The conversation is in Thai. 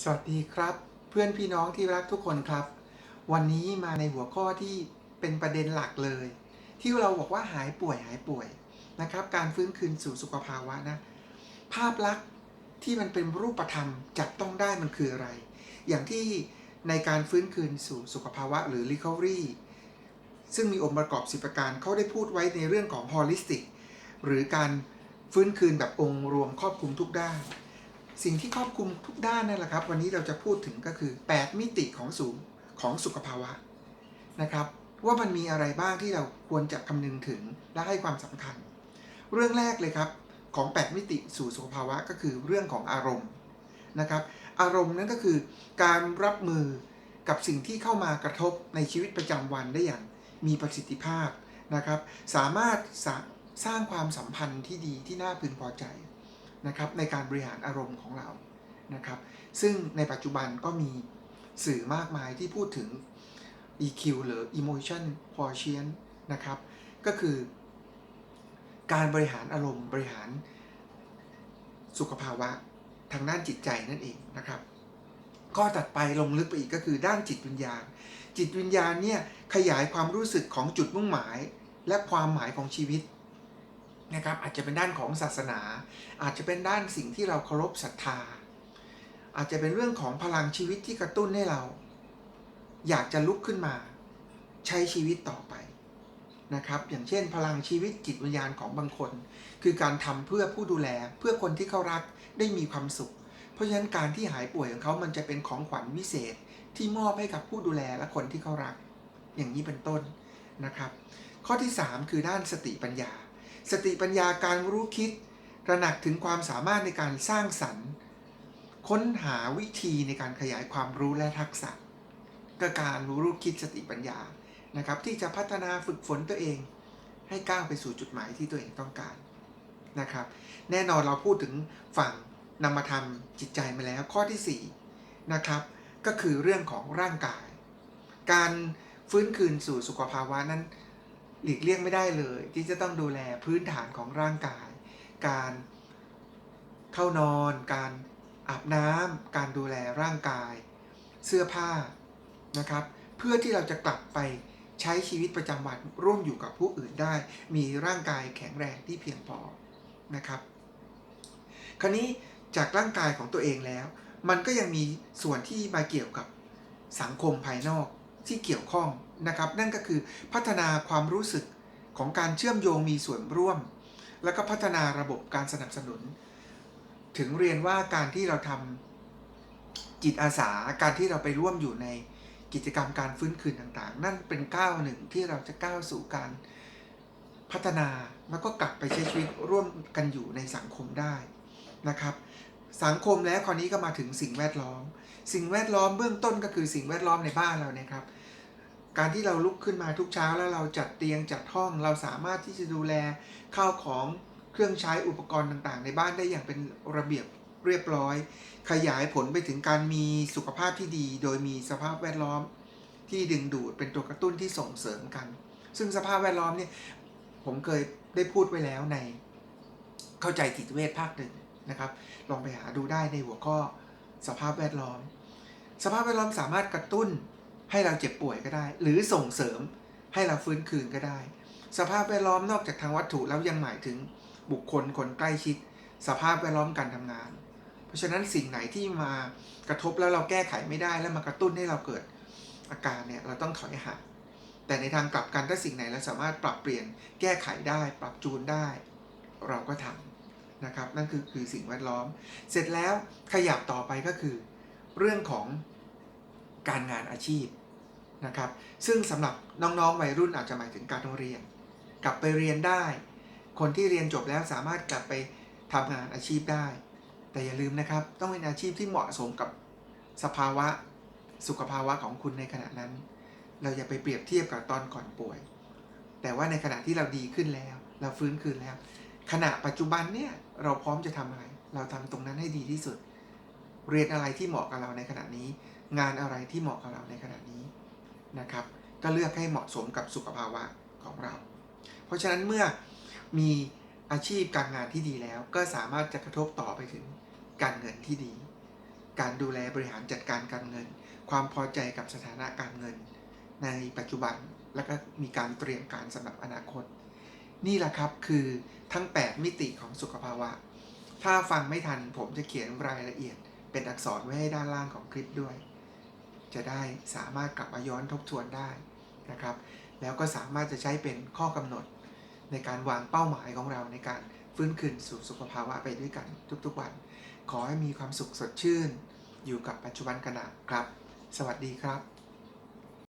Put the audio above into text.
สวัสดีครับ เพื่อนพี่น้องที่รักทุกคนครับ วันนี้มาในหัวข้อที่เป็นประเด็นหลักเลย ที่เราบอกว่าหายป่วยหายป่วยนะครับ การฟื้นคืนสู่สุขภาวะนะ ภาพลักษณ์ที่มันเป็นรูปธรรมจับต้องได้มันคืออะไร อย่างที่ในการฟื้นคืนสู่สุขภาวะหรือ recovery ซึ่งมีองค์ประกอบสิบประการเขาได้พูดไว้ในเรื่องของ holistic หรือการฟื้นคืนแบบองค์รวมครอบคลุมทุกด้าน สิ่งที่ครอบคลุมทุกด้านนั่นแหละครับ วันนี้เราจะพูดถึงก็คือ 8 มิติของสูงของสุขภาวะนะครับ ว่ามันมีอะไรบ้างที่เราควรจะคำนึงถึงและให้ความสำคัญ เรื่องแรกเลยครับของ 8 มิติสู่สุขภาวะก็คือเรื่องของอารมณ์นะครับ อารมณ์นั่นก็คือการรับมือกับสิ่งที่เข้ามากระทบในชีวิตประจำวันได้อย่างมีประสิทธิภาพนะครับ สามารถสร้างความสัมพันธ์ที่ดีที่น่าพึงพอใจ นะครับในการบริหารอารมณ์ของเรานะครับ ซึ่งในปัจจุบันก็มีสื่อมากมายที่พูดถึง EQ หรือ Emotion Quotient นะครับ ก็คือ การบริหารอารมณ์บริหารสุขภาวะทางด้านจิตใจนั่นเองนะครับ ข้อตัดไปลงลึกไปอีกก็คือด้านจิตวิญญาณ จิตวิญญาณเนี่ยขยายความรู้สึกของจุดมุ่งหมาย และความหมายของชีวิต นะครับอาจจะเป็นด้านของศาสนา อาจจะเป็นด้านสิ่งที่เราเคารพศรัทธา อาจจะเป็นเรื่องของพลังชีวิตที่กระตุ้นให้เรา อยากจะลุกขึ้นมา ใช้ชีวิตต่อไปนะครับ อย่างเช่น พลังชีวิตจิตวิญญาณของบางคน คือการทำเพื่อผู้ดูแลเพื่อคนที่เขารักได้มีความสุข เพราะฉะนั้นการที่หายป่วยของเขามันจะเป็นของขวัญวิเศษที่มอบให้กับผู้ดูแลและคนที่เขารัก อย่างนี้เป็นต้นนะครับ ข้อที่ 3 คือด้านสติปัญญา สติปัญญาการรู้คิดตระหนักถึงความสามารถในการสร้างสรรค์ ค้นหาวิธีในการขยายความรู้และทักษะก็การรู้รู้คิดสติปัญญานะครับ ที่จะพัฒนาฝึกฝนตัวเอง ให้ก้าวไปสู่จุดหมายที่ตัวเองต้องการนะครับ แน่นอนเราพูดถึงฝั่งนามธรรมจิตใจมาแล้วข้อที่4นะครับก็คือเรื่องของร่างกาย การฟื้นคืนสู่สุขภาวะนั้น หลีกเลี่ยงไม่ได้เลย ที่จะต้องดูแลพื้นฐานของร่างกาย การเข้านอน การอาบน้ำการดูแลร่างกาย เสื้อผ้านะครับ เพื่อที่เราจะกลับไปใช้ชีวิตประจำวันร่วมอยู่กับผู้อื่นได้ มีร่างกายแข็งแรงที่เพียงพอนะครับ คราวนี้จากร่างกายของตัวเองแล้ว มันก็ยังมีส่วนที่มาเกี่ยวกับสังคมภายนอก ที่เกี่ยวข้องนะครับ นั่นก็คือพัฒนาความรู้สึกของการเชื่อมโยงมีส่วนร่วม แล้วก็พัฒนาระบบการสนับสนุน ถึงเรียนว่าการที่เราทำจิตอาสาการที่เราไปร่วมอยู่ในกิจกรรมการฟื้นคืนต่างๆ นั่นเป็นก้าวหนึ่งที่เราจะก้าวสู่การพัฒนาแล้วก็กลับไปใช้ชีวิตร่วมกันอยู่ในสังคมได้นะครับ สังคมแล้วคราวนี้ก็มาถึงสิ่งแวดล้อม สิ่งแวดล้อมเบื้องต้นก็คือสิ่งแวดล้อมในบ้านเรานี่ยครับ การที่เราลุกขึ้นมาทุกเช้าแล้วเราจัดเตียงจัดห้องเราสามารถที่จะดูแลข้าวของเครื่องใช้อุปกรณ์ต่างๆ ในบ้านได้อย่างเป็นระเบียบเรียบร้อย ขยายผลไปถึงการมีสุขภาพที่ดี โดยมีสภาพแวดล้อม ที่ดึงดูดเป็นตัวกระตุ้นที่ส่งเสริมกัน ซึ่งสภาพแวดล้อมเนี่ยผมเคยได้พูดไว้แล้วใน เข้าใจจิตเวชภาคหนึ่ง นะครับ ลองไปหาดูได้ในหัวข้อสภาพแวดล้อม สภาพแวดล้อมสามารถกระตุ้นให้เราเจ็บป่วยก็ได้ หรือส่งเสริมให้เราฟื้นคืนก็ได้ สภาพแวดล้อมนอกจากทางวัตถุแล้วยังหมายถึงบุคคลคนใกล้ชิด สภาพแวดล้อมการทำงาน เพราะฉะนั้นสิ่งไหนที่มากระทบแล้วเราแก้ไขไม่ได้แล้วมากระตุ้นให้เราเกิดอาการเนี่ยเราต้องถอยห่างแต่ในทางกลับกันถ้าสิ่งไหนเราสามารถปรับเปลี่ยนแก้ไขได้ ปรับจูนได้ เราก็ทำ นะครับนั่นคือคือสิ่งแวดล้อม เสร็จแล้วขยับต่อไปก็คือ เรื่องของการงานอาชีพนะครับซึ่งสำหรับน้องๆวัยรุ่นอาจจะหมายถึงการเรียน กลับไปเรียนได้ คนที่เรียนจบแล้วสามารถกลับไปทำงานอาชีพได้ แต่อย่าลืมนะครับต้องเป็นอาชีพที่เหมาะสมกับสภาวะสุขภาวะของคุณในขณะนั้น เราอย่าไปเปรียบเทียบกับตอนก่อนป่วย แต่ว่าในขณะที่เราดีขึ้นแล้ว เราฟื้นคืนแล้ว ขณะปัจจุบันเนี่ย เราพร้อมจะทำอะไร เราทำตรงนั้นให้ดีที่สุด เรียนอะไรที่เหมาะกับเราในขณะนี้ งานอะไรที่เหมาะกับเราในขณะนี้นะครับ ก็เลือกให้เหมาะสมกับสุขภาวะของเรา เพราะฉะนั้นเมื่อมีอาชีพการงานที่ดีแล้ว ก็สามารถจะกระทบต่อไปถึงการเงินที่ดี การดูแลบริหารจัดการการเงิน ความพอใจกับสถานะการเงิน ในปัจจุบันแล้วก็มีการเตรียมการสำหรับอนาคต นี่แหละครับคือทั้ง 8 มิติของสุขภาวะ ถ้าฟังไม่ทันผมจะเขียนรายละเอียด เป็นอักษรไว้ให้ด้านล่างของคลิปด้วย จะได้สามารถกลับมาย้อนทบทวนได้นะครับ แล้วก็สามารถจะใช้เป็นข้อกำหนด ในการวางเป้าหมายของเราในการฟื้นคืนสู่สุขภาวะไปด้วยกันทุกๆวัน ขอให้มีความสุขสดชื่น อยู่กับปัจจุบันขณะครับ สวัสดีครับ